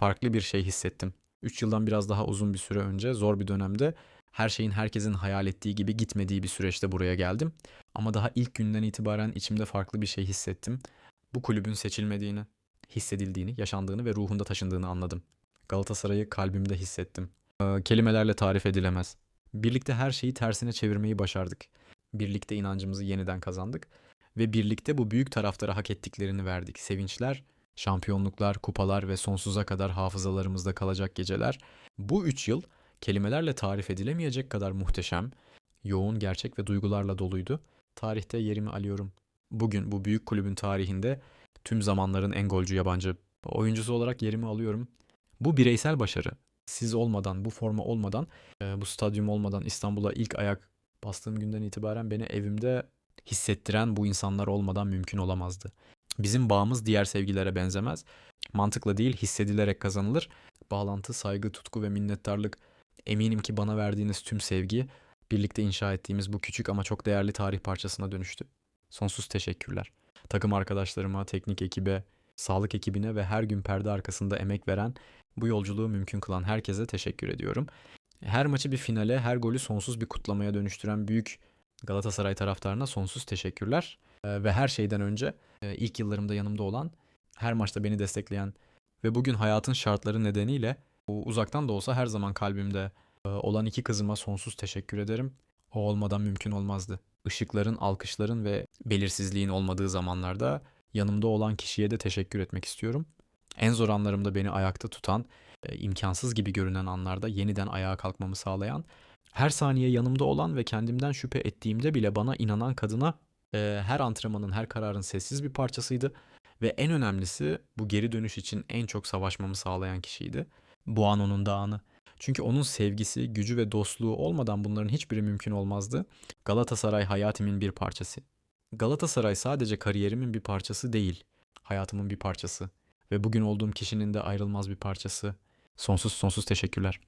farklı bir şey hissettim. 3 yıldan biraz daha uzun bir süre önce zor bir dönemde her şeyin herkesin hayal ettiği gibi gitmediği bir süreçte buraya geldim. Ama daha ilk günden itibaren içimde farklı bir şey hissettim. Bu kulübün seçilmediğini, hissedildiğini, yaşandığını ve ruhunda taşındığını anladım. Galatasaray'ı kalbimde hissettim. Ee, kelimelerle tarif edilemez. Birlikte her şeyi tersine çevirmeyi başardık. Birlikte inancımızı yeniden kazandık ve birlikte bu büyük taraftara hak ettiklerini verdik. Sevinçler, şampiyonluklar, kupalar ve sonsuza kadar hafızalarımızda kalacak geceler. Bu üç yıl kelimelerle tarif edilemeyecek kadar muhteşem, yoğun gerçek ve duygularla doluydu. Tarihte yerimi alıyorum. Bugün bu büyük kulübün tarihinde tüm zamanların en golcü yabancı oyuncusu olarak yerimi alıyorum. Bu bireysel başarı. Siz olmadan, bu forma olmadan, e, bu stadyum olmadan İstanbul'a ilk ayak bastığım günden itibaren beni evimde hissettiren bu insanlar olmadan mümkün olamazdı. Bizim bağımız diğer sevgilere benzemez. Mantıkla değil, hissedilerek kazanılır. Bağlantı, saygı, tutku ve minnettarlık eminim ki bana verdiğiniz tüm sevgi birlikte inşa ettiğimiz bu küçük ama çok değerli tarih parçasına dönüştü. Sonsuz teşekkürler. Takım arkadaşlarıma, teknik ekibe, sağlık ekibine ve her gün perde arkasında emek veren, bu yolculuğu mümkün kılan herkese teşekkür ediyorum. Her maçı bir finale, her golü sonsuz bir kutlamaya dönüştüren büyük Galatasaray taraftarına sonsuz teşekkürler. Ee, ve her şeyden önce e, ilk yıllarımda yanımda olan, her maçta beni destekleyen ve bugün hayatın şartları nedeniyle uzaktan da olsa her zaman kalbimde e, olan iki kızıma sonsuz teşekkür ederim. O olmadan mümkün olmazdı. Işıkların, alkışların ve belirsizliğin olmadığı zamanlarda yanımda olan kişiye de teşekkür etmek istiyorum. En zor anlarımda beni ayakta tutan, e, imkansız gibi görünen anlarda yeniden ayağa kalkmamı sağlayan, her saniye yanımda olan ve kendimden şüphe ettiğimde bile bana inanan kadına e, her antrenmanın, her kararın sessiz bir parçasıydı ve en önemlisi bu geri dönüş için en çok savaşmamı sağlayan kişiydi. Bu an onun da anı. Çünkü onun sevgisi, gücü ve dostluğu olmadan bunların hiçbiri mümkün olmazdı. Galatasaray hayatimin bir parçası. Galatasaray sadece kariyerimin bir parçası değil, hayatımın bir parçası ve bugün olduğum kişinin de ayrılmaz bir parçası. Sonsuz sonsuz teşekkürler.